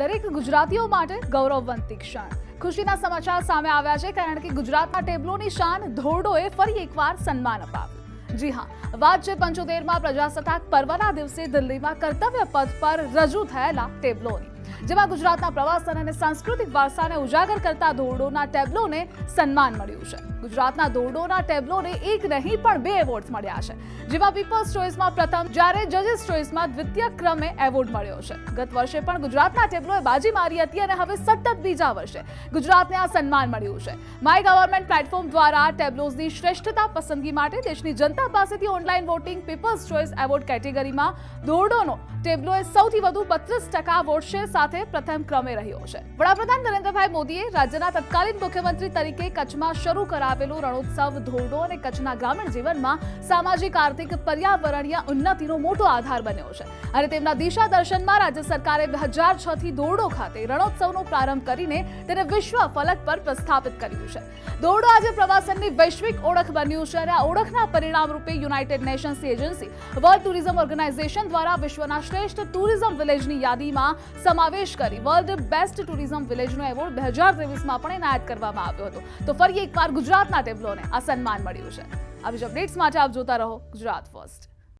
દરેક ગુજરાતીઓ માટે ગૌરવવંતી ક્ષણ. ખુશીના સમાચાર સામે આવ્યા છે કારણ કે ગુજરાતના ટેબલોની શાન ધોરડોએ ફરી એકવાર સન્માન અપાવ્યું. જી હા, વાત છે પંચોતેરમાં પ્રજાસત્તાક પર્વના દિવસે દિલ્હીમાં કર્તવ્ય પથ પર રજૂ થયેલા ટેબ્લોની. જેમાં ગુજરાતના પ્રવાસન અને સાંસ્કૃતિક વારસાને ઉજાગર કરતા ધોરડોના ટેબ્લોને સન્માન મળ્યું છે. ગુજરાતના ધોરડોના ટેબ્લોને એક નહીં, પણ બે એવોર્ડ મળ્યા છે. જેમાં પીપલ્સ ચોઇસમાં પ્રથમ, જ્યારે જજીસ ચોઇસમાં દ્વિતીય ક્રમે એવોર્ડ મળ્યો છે. ગત વર્ષે પણ ગુજરાતના ટેબ્લોએ બાજી મારી હતી અને હવે સતત બીજા વર્ષે ગુજરાતને આ સન્માન મળ્યું છે. માય ગવર્મેન્ટ પ્લેટફોર્મ દ્વારા ટેબ્લોઝની શ્રેષ્ઠતા પસંદગી માટે દેશની જનતા પાસેથી online voting people's choice award કેટેગરીમાં ધોરડોનો ટેબ્લોએ સૌથી વધુ બત્રીસ ટકા વોટ શેર સાથે પ્રથમ ક્રમે રહ્યો છે. વડાપ્રધાન નરેન્દ્રભાઈ મોદીએ રાજ્યના તત્કાલીન મુખ્યમંત્રી તરીકે કચ્છમાં શરૂ કરાવેલું રણોત્સવ ધોરડો અને કચ્છના ગ્રામીણ જીવનમાં સામાજિક, આર્થિક, પર્યાવરણીય ઉન્નતિનો મોટો આધાર બન્યો છે. અને તેમના દિશા દર્શનમાં રાજ્ય સરકારે બે હજાર છ થી ધોરડો ખાતે રણોત્સવનો પ્રારંભ કરીને તેને વિશ્વ ફલક પર પ્રસ્થાપિત કર્યું છે. ધોરડો આજે પ્રવાસનની વૈશ્વિક ઓળખ બન્યું છે અને આ ઓળખના પરિણામ રૂપે United Nations agency, World Tourism Organization દ્વારા વિશ્વના શ્રેષ્ઠ ટુરિઝમ વિલેજની યાદીમાં સમાવેશ કરી વર્લ્ડ બેસ્ટ ટુરિઝમ વિલેજનો એવોર્ડ બે હજાર ત્રેવીસમાં પણ એનાયત કરવામાં આવ્યો હતો. તો ફરી એકવાર ગુજરાતના ટેબ્લોને આ સન્માન મળ્યું છે. આવી જ અપડેટ્સ માટે આપ જોતા રહો ગુજરાત ફર્સ્ટ